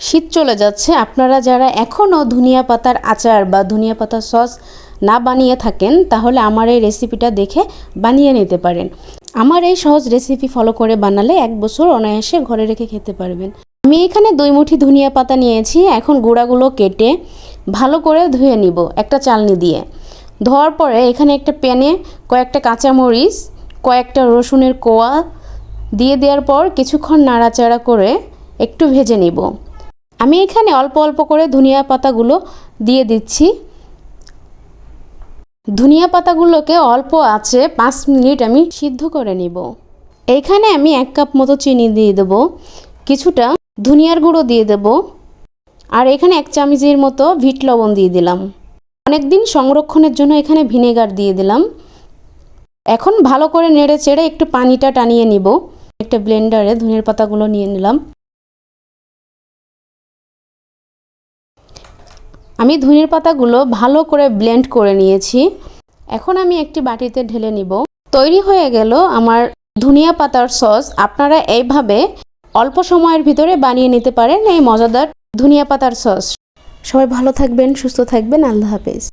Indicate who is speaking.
Speaker 1: শীত চলে যাচ্ছে। আপনারা যারা এখনও ধনিয়া পাতার আচার বা ধনিয়া পাতার সস না বানিয়ে থাকেন, তাহলে আমার এই রেসিপিটা দেখে বানিয়ে নিতে পারেন। আমার এই সহজ রেসিপি ফলো করে বানালে এক বছর অনায়াসে ঘরে রেখে খেতে পারবেন। আমি এখানে দুই মুঠি ধনিয়া পাতা নিয়েছি। এখন গুঁড়াগুলো কেটে ভালো করে ধুয়ে নিব একটা চালনি দিয়ে। ধোয়ার পরে এখানে একটা প্যানে কয়েকটা কাঁচামরিচ, কয়েকটা রসুনের কোয়া দিয়ে দেওয়ার পর কিছুক্ষণ নাড়াচাড়া করে একটু ভেজে নিব। আমি এখানে অল্প অল্প করে ধনিয়া পাতাগুলো দিয়ে দিচ্ছি। ধনিয়া পাতাগুলোকে অল্প আছে পাঁচ মিনিট আমি সিদ্ধ করে নিব। এইখানে আমি এক কাপ মতো চিনি দিয়ে দেব, কিছুটা ধনিয়ার গুঁড়ো দিয়ে দেব, আর এখানে এক চামচের মতো ভিট লবণ দিয়ে দিলাম। অনেক দিন সংরক্ষণের জন্য এখানে ভিনেগার দিয়ে দিলাম। এখন ভালো করে নেড়ে চেড়ে একটু পানিটা টানিয়ে নিব। একটা ব্লেন্ডারে ধনিয়ার পাতাগুলো নিয়ে নিলাম। আমি ধনির পাতাগুলো ভালো করে ব্লেন্ড করে নিয়েছি। এখন আমি একটি বাটিতে ঢেলে নিব। তৈরি হয়ে গেল আমার ধনিয়া পাতার সস। আপনারা এইভাবে অল্প সময়ের ভিতরে বানিয়ে নিতে পারেন এই মজাদার ধনিয়া পাতার সস। সবাই ভালো থাকবেন, সুস্থ থাকবেন। আল্লাহ হাফেজ।